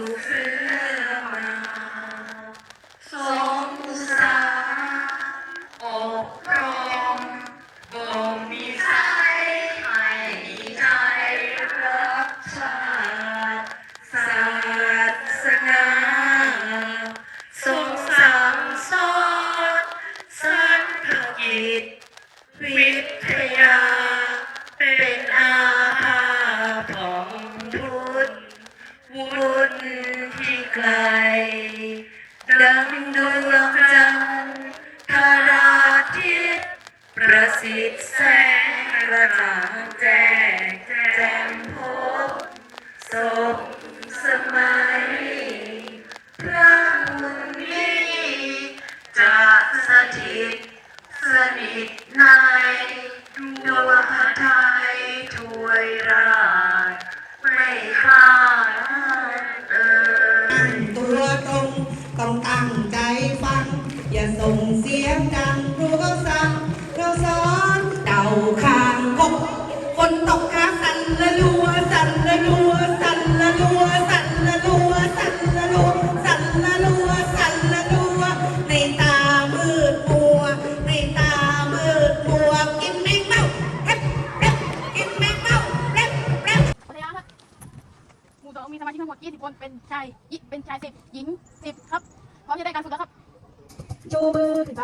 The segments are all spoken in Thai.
Oh. cuenta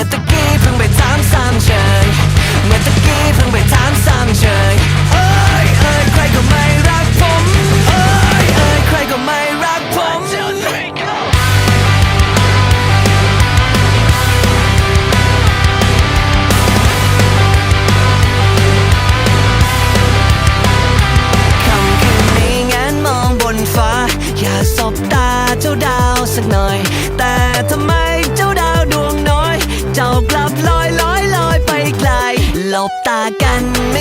มื่อตะกี้เพิ่งไปถามซ้ำเฉย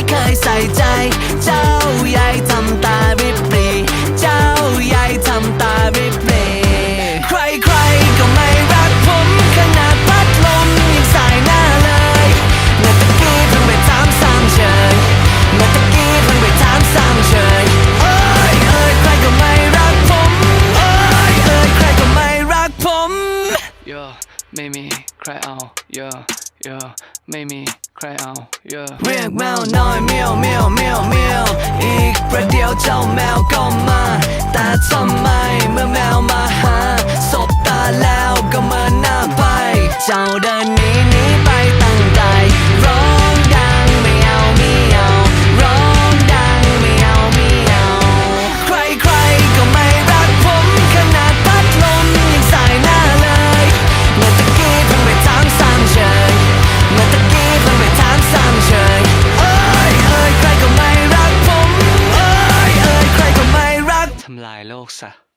เคยใส่ใจ เจ้าใหญ่ทำตาริบปรีเจ้าใหญ่ทำตาริบปรีใครใครก็ไม่รักผมขนาดพัดลมยังสายหน้าเลยเมื่อตะกี้เพิ่งไปถามซ้ำเฉยเมื่อตะกี้เพิ่งไปถามซ้ำเฉยเอ้ยเอ้ยใครก็ไม่รักผมเอ้ยเอ้ยใครก็ไม่รักผมเยอะไม่มีใครเอาเยอะเยอะไม่มี ประเดี๋ยวเจ้าแมวก็มา แต่ทำไมเมื่อแมวมาหา สบตาแล้วก็เมินหน้าไป เจ้าเดินหนี ทำลายโลกซะ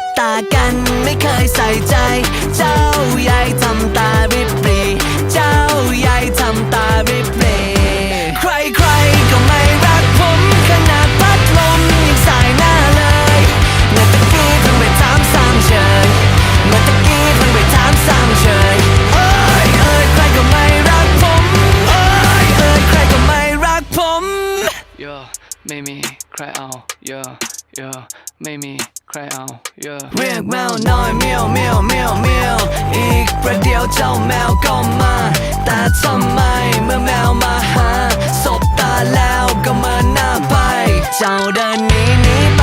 บตากันไม่เคยใส่ใจ เจ้าใหญ่ทำตาริบรีเจ้าใหญ่ทำตาริบรีใครใครก็ไม่รักผมขนาดพัดลมยังใส่หน้าเลยเมื่อตะกี้เพิ่งไปถามซ้ำเฉยเมื่อตะกี้เพิ่งไปถามซ้ำเฉยเอ้ยเอ้ยใครก็ไม่รักผมเอ้ยเอ้ยใครก็ไม่รักผมเยไม่มีใครเอาเยอะเยอะ ไม่มีใครเอาเยอะเรียกแมวน้อยเมียวเมียวเมียวเมียวอีกประเดี๋ยวเจ้าแมวก็มา แต่ทำไมเมื่อแมวมาหา สบตาแล้วก็มาหน้าไป เจ้าเดินหนีหนีไป